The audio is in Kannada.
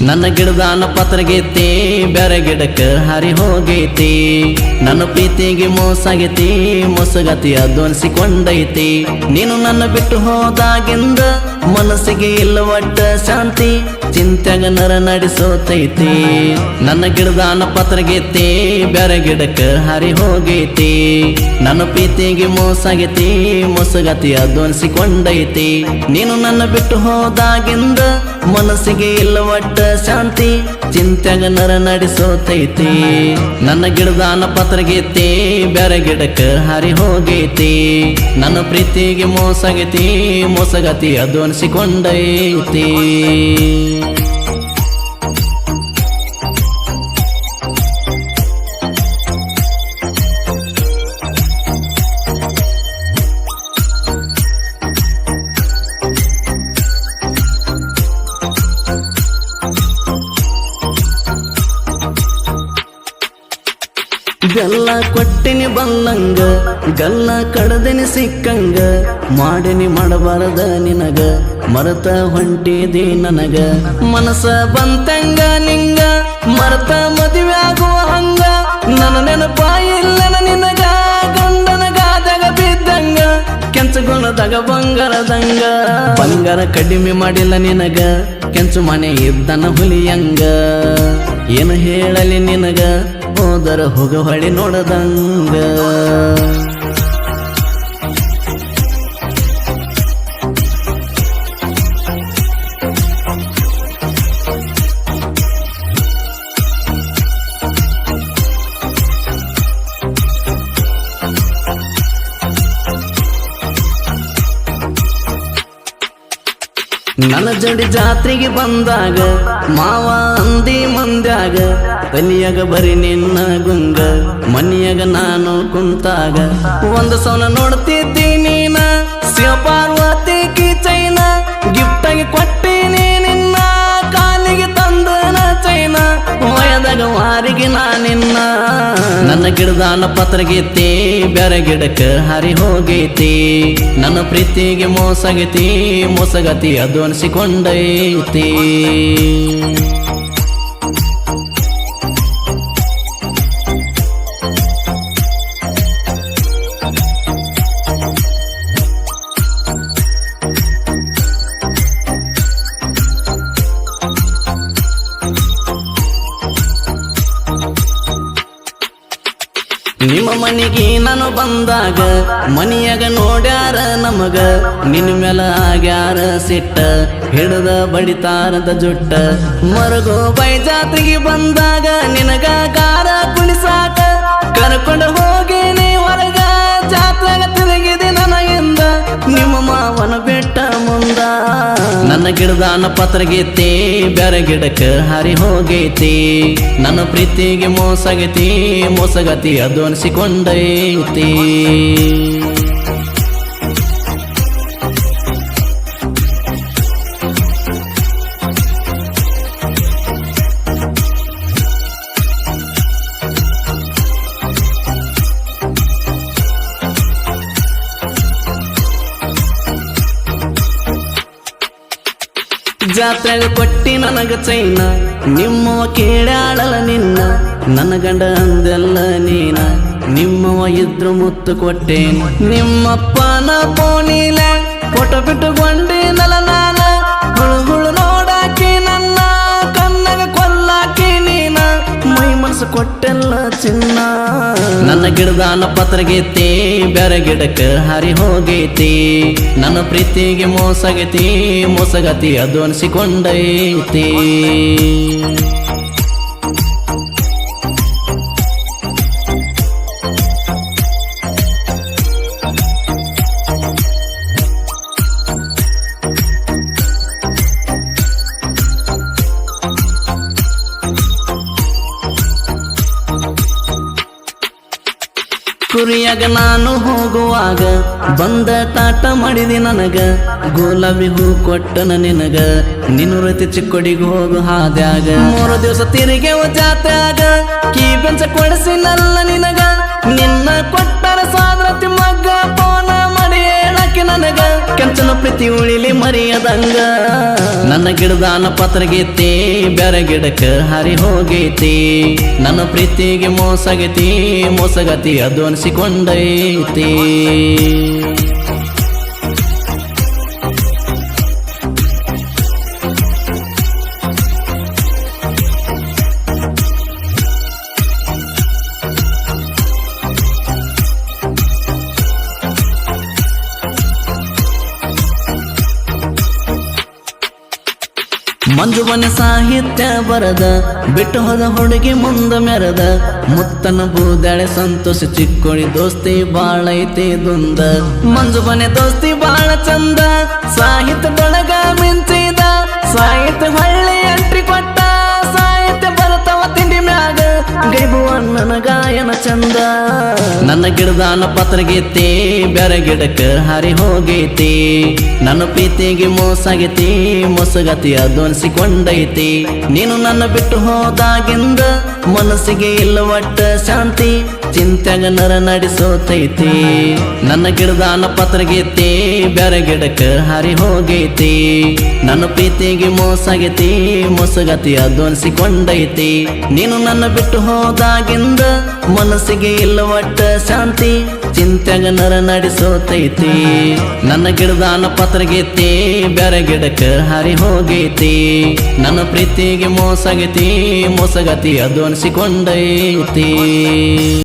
ನನ್ನ ಗಿಡದಾನ ಪತ್ರಗೈತಿ ಬೇರೆ ಗಿಡಕ್ಕೆ ಹರಿ ಹೋಗೈತಿ. ನನ್ನ ಪ್ರೀತಿಗೆ ಮೋಸಾಗೈತಿ ಮೋಸಗತಿ ಅದು ನೀನು ನನ್ನ ಬಿಟ್ಟು ಹೋದಾಗಿಂದ ಮನಸ್ಸಿಗೆ ಇಲ್ಲವಟ್ಟ ಶಾಂತಿ. ಚಿಂತ್ಯಾಗ ನರ ನಡೆಸೋತೈತಿ. ನನ್ನ ಗಿಡದ ಅನ್ನ ಪತ್ರಗೈತಿ ಬೇರೆ ಗಿಡಕ್ಕೆ ಹರಿ ಹೋಗೈತಿ. ನನ್ನ ಪ್ರೀತಿಗೆ ಮೋಸಾಗೈತಿ ಮೋಸಗತಿ ಅದು ನೀನು ನನ್ನ ಬಿಟ್ಟು ಹೋದಾಗಿಂದ ಮನಸ್ಸಿಗೆ ಇಲ್ಲವಟ್ಟ ಶಾಂತಿ. ಚಿಂತ್ಯಾಗ ನರ ನಡೆಸೋತೈತಿ. ನನ್ನ ಗಿಡದಾನ ಪತ್ರಗೈತಿ ಬೇರೆ ಗಿಡಕ್ಕೆ ಹರಿ ಹೋಗೈತಿ. ನನ್ನ ಪ್ರೀತಿಗೆ ಮೋಸಗೈತಿ, ಮೋಸಗತಿ ಅದು ಅನ್ಸಿಕೊಂಡೈತಿ. ಗಲ್ಲ ಕೊಟ್ಟಿನಿ ಬಂದಂಗ, ಗಲ್ಲ ಕಡದಿನಿ ಸಿಕ್ಕಂಗ, ಮಾಡಿನಿ ಮಾಡಬಾರದ ನಿನಗ, ಮರತ ಹೊಂಟಿದಿ ನನಗ. ಮನಸ ಬಂತಂಗ ನಿಂಗ, ಮರತ ಮದುವೆ ಆಗುವ ಹಂಗ, ನನ್ನ ನೆನಪಾಯಿಲ್ಲ ನಿನಗ, ಗಂಡನ ಗಾದಾಗ ಬಿದ್ದಂಗ ಕೆಂಚುಗೊಳ್ಳದಾಗ ಬಂಗಾರದಂಗ. ಬಂಗಾರ ಕಡಿಮೆ ಮಾಡಿಲ್ಲ ನಿನಗ, ಕೆಂಚು ಮನೆ ಇದ್ದನ ಹುಲಿಯಂಗ. ಏನು ಹೇಳಲಿ ನಿನಗ? ಹೋದರ ಹೊಳಿ ನೋಡದಂಗ. ನನ್ನ ಜಡಿ ಜಾತ್ರೆಗೆ ಬಂದಾಗ, ಮಾವ ಅಂದಿ ಮಂದ್ಯಾಗ ತಲಿಯಾಗ ಬರಿ ನಿನ್ನ ಗುಂಗ, ಮನಿಯಾಗ ನಾನು ಕುಂತಾಗ. ಒಂದು ಸೌನ ನೋಡ್ತಿದ್ದೀನಿ ನೀನ ಶಿವ ಪಾರ್ವತಿ ಕಿ ಚೈನ ಗಿಫ್ಟ್ ಆಗಿ ಕೊಟ್ಟಿನಿ ನನ್ನ ಗಿಡದಾನ ಪತ್ರಗೈತಿ ಬೇರೆ ಗಿಡಕ್ಕೆ ಹರಿ ಹೋಗೈತಿ. ನನ್ನ ಪ್ರೀತಿಗೆ ಮೋಸಗೈತಿ ಮೋಸಗತಿ ಅದು ಅನ್ಸಿಕೊಂಡೈತಿ. ಮನೆಗೆ ನಾನು ಬಂದಾಗ, ಮನಿಯಾಗ ನೋಡ್ಯಾರ ನಮಗ. ನಿನ್ನ ಮೇಲ ಆಗ್ಯಾರ ಸಿಟ್ಟ, ಹಿಡದ ಬಡಿತಾರದ ಜುಟ್ಟ. ಮರಗೋ ಬೈ ಜಾತ್ರೆಗೆ ಬಂದಾಗ ನಿನಗ ಕಾರ ಕುಣಿಸಾಕ ನನ್ನ ಗಿಡದಾನ ಪತ್ರಗೈತಿ ಬೇರೆ ಗಿಡಕ್ಕೆ ಹರಿ ಹೋಗೈತಿ. ನನ್ನ ಪ್ರೀತಿಗೆ ಮೋಸಗೈತಿ ಮೋಸಗತಿ ಅದು ಅನ್ಸಿಕೊಂಡೈತಿ. ಜಾತ್ರೆಗ ಕೊಟ್ಟಿ ನನಗ ಚೈನ. ನಿಮ್ಮವ ಕೇಳಾಳಲ ನಿನ್ನ. ನನ್ನ ಗಂಡ ಅಂದೆಲ್ಲ ನೀನ. ನಿಮ್ಮವ ಇದ್ರು ಮುತ್ತು ಕೊಟ್ಟೇನು. ನಿಮ್ಮಪ್ಪನ ಪೋನಿಲ ಫೋಟೋ ಬಿಟ್ಟುಕೊಂಡಿನಲ ನಾನ ಕೊಟ್ಟೆಲ್ಲ ಚಿನ್ನ. ನನ್ನ ಗಿಡದಾನ ಪತ್ರಗೈತಿ ಬೇರೆ ಗಿಡಕ್ಕೆ ಹರಿ ಹೋಗೈತಿ. ನನ್ನ ಪ್ರೀತಿಗೆ ಮೋಸಗೈತಿ, ಮೋಸಗತಿ ಅದು ಅನ್ಸಿಕೊಂಡೈತಿ. ಕುರಿಯಾಗ ನಾನು ಹೋಗುವಾಗ ಬಂದ ತಾಟ ಮಾಡಿದಿ ನನಗ, ಗುಲಾಬಿ ಹೂ ಕೊಟ್ಟನ ನಿನಗ. ನಿನ್ನ ರತಿ ಚಿಕ್ಕೊಡಿಗೆ ಹೋಗು ಹಾದ್ಯಾಗ. ಮೂರು ದಿವಸ ತಿರುಗೇವ ಜಾತ್ಯಾಗ ಕೀ ಬೆಂಚ ಕೊಡಿಸಿನಲ್ಲ ನಿನಗ. ನಿನ್ನ ಕೊಟ್ಟರ ಸಾದ್ರತಿ ನನಗ ಕೆಂಚನ ಪ್ರೀತಿ ಉಳಿಲಿ ಮರೆಯದಂಗ. ನನ್ನ ಗಿಡದಾನ ಪತ್ರಗೈತಿ ಬೇರೆ ಗಿಡಕ್ಕ ಹರಿ ಹೋಗೈತಿ. ನನ್ನ ಪ್ರೀತಿಗೆ ಮೋಸಗೈತಿ, ಮೋಸಗತಿ ಅದು ಅನಿಸಿಕೊಂಡೈತಿ ಮಂಜು ಮನೆ ಸಾಹಿತ್ಯ ಬರದ, ಬಿಟ್ಟು ಹೋದ ಹುಡುಗಿ ಮುಂದ ಮೆರದ, ಮುತ್ತನ ಬೂದಾಳೆ ಸಂತೋಷ ಚಿಕ್ಕೋಳಿ ದೋಸ್ತಿ ಬಾಳ ಐತಿ ದುಂದ. ಮಂಜುಮನೆ ದೋಸ್ತಿ ಬಾಳ ಚಂದ, ಸಾಹಿತ್ಯದೊಳಗ ಮಿಂಚಿದ, ಸಾಹಿತ್ಯ ಹಳ್ಳಿ ಎಂಟ್ರಿ ಕೊಟ್ಟ. ಗೈಬು ಅಣ್ಣನ ಗಾಯನ ಚಂದ. ನನ್ನ ಗಿಡದಾನ ಬ್ಯಾರೆ ಗಿಡಕ್ಕೆ ಹಾರಿ ಹೋಗೈತಿ. ನನ್ನ ಪ್ರೀತಿಗೆ ಮೋಸಾಗೈತಿ ಮೋಸಗತಿ ಅದು ಅನ್ಸಿಕೊಂಡೈತಿ ನೀನು ನನ್ನ ಬಿಟ್ಟು ಹೋದಾಗಿಂದ ಮನಸ್ಸಿಗೆ ಇಲ್ಲ ಒಟ್ಟ ಶಾಂತಿ, ಚಿಂತ್ಯಾಗ ನರ ನಡೆಸೋತೈತಿ. ನನ್ನ ಗಿಡದಾನ ಪತ್ರಗೈತಿ ಬೇರೆ ಗಿಡಕ್ಕೆ ಹಾರಿ ಹೋಗೈತಿ. ನನ್ನ ಪ್ರೀತಿಗೆ ಮೋಸಾಗೈತಿ ಮೋಸಗತಿ ಅದು ಅನ್ಸಿಕೊಂಡೈತಿ ನೀನು ನನ್ನ ಬಿಟ್ಟು ಹೋದಾಗಿಂದ ಮನಸ್ಸಿಗೆ ಇಲ್ಲ ಒಟ್ಟ ಶಾಂತಿ ಚಿಂತೆಗ ನರ ನಡೆಸೋತೈತಿ. ನನ್ನ ಗಿಡದಾನ ಪತ್ರಗೈತಿ ಬೇರೆ ಗಿಡಕ್ಕೆ ಹರಿ ಹೋಗೈತಿ. ನನ್ನ ಪ್ರೀತಿಗೆ ಮೋಸಗತಿ ಮೋಸಗತಿ ಅದು ಅನ್ಸಿಕೊಂಡೈತಿ.